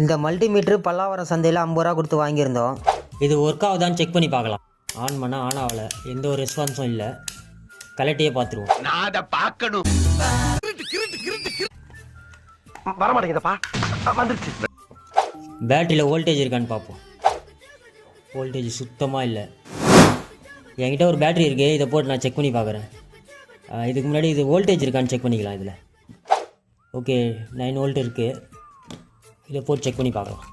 இந்த மல்டிமீட்ரு பல்லாவரம் சந்தையில் ஐம்பது ரூபா கொடுத்து வாங்கியிருந்தோம். இது ஒர்க் ஆகுதான்னு செக் பண்ணி பார்க்கலாம். ஆன் பண்ணால் ஆன் ஆகலை. எந்த ஒரு ரெஸ்பான்ஸும் இல்லை. கலெக்டையே பார்த்துருவோம். நான் அதை பார்க்கணும். வர மாட்டேங்குதப்பா வந்துருச்சு. பேட்டரியில் வோல்டேஜ் இருக்கான்னு பார்ப்போம். வோல்டேஜ் சுத்தமாக இல்லை. என்கிட்ட ஒரு பேட்டரி இருக்குது இதை போட்டு நான் செக் பண்ணி பார்க்குறேன். இதுக்கு முன்னாடி இது வோல்டேஜ் இருக்கான்னு செக் பண்ணிக்கலாம் இதில். ஓகே நைன் வோல்ட் இருக்குது இதை போட்டு செக் பண்ணி பார்க்கலாம்.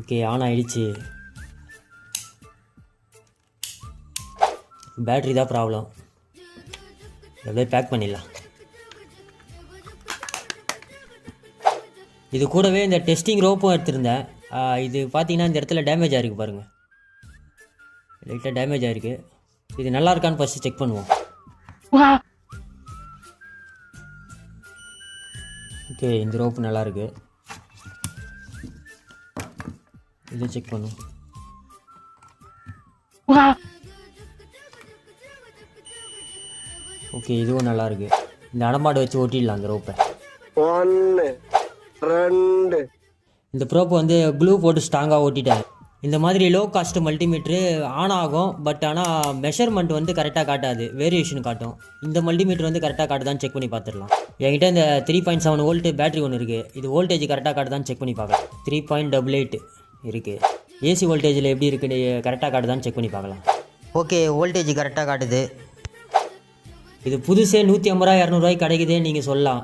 ஓகே ஆன் ஆயிடுச்சு. பேட்டரி தான் ப்ராப்ளம் அப்படியே பேக் பண்ணிடலாம். இது கூடவே இந்த டெஸ்டிங் ரோப்பும் எடுத்திருந்தேன். இது பார்த்தீங்கன்னா இந்த இடத்துல டேமேஜ் ஆகிருக்கு பாருங்கள் லைட்டாக டேமேஜ் ஆகிருக்கு இது நல்லா இருக்கான்னு ஃபஸ்ட்டு செக் பண்ணுவோம். ஓகே இந்த ரோப்பு நல்லா இருக்கு இதை செக் பண்ணுவோம் ஓகே இதுவும் நல்லா இருக்கு இந்த அடமாடு வச்சு ஓட்டிடலாம் அந்த ரோப்பை. ஒன்னு ரெண்டு. இந்த ப்ரோப்பை வந்து க்ளூ போட்டு ஸ்ட்ராங்காக ஓட்டிட்டேன் இந்த மாதிரி லோ காஸ்ட் மல்டிமீட்ரு ஆன் ஆகும் பட் ஆனால் மெஷர்மெண்ட் வந்து கரெக்டாக காட்டாது. வேரியேஷன் காட்டும். இந்த மல்டிமீட்டர் வந்து கரெக்டாக காட்டுதான்னு செக் பண்ணி பார்த்துடலாம். என்கிட்ட இந்த three point seven volt battery ஒன்று இருக்குது இது வோல்டேஜ் கரெக்டாக காட்டுதான்னு செக் பண்ணி பார்க்கலாம். த்ரீ பாயிண்ட் டபுள் எயிட் இருக்குது ஏசி வோல்டேஜில் எப்படி இருக்குன்னு கரெக்டாக காட்டுதான்னு செக் பண்ணி பார்க்கலாம். ஓகே வோல்டேஜ் கரெக்டாக காட்டுது. இது புதுசே நூற்றி ஐம்பது ரூபா இரநூறுவாய்க்கு கிடைக்குதுன்னு நீங்கள் சொல்லலாம்.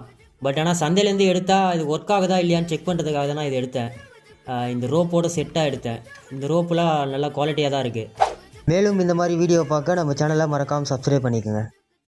பட் ஆனால் சந்தையிலேருந்து எடுத்தால் இது ஒர்க் ஆகுதா இல்லையான்னு செக் பண்ணுறதுக்காக தான் நான் இதை எடுத்தேன். இந்த ரோப்போட செட்டாக எடுத்தேன். இந்த ரோப்பெலாம் நல்லா குவாலிட்டியாக தான் இருக்குது மேலும் இந்த மாதிரி வீடியோ பார்க்க நம்ம சேனலை மறக்காமல் சப்ஸ்கிரைப் பண்ணிக்கோங்க.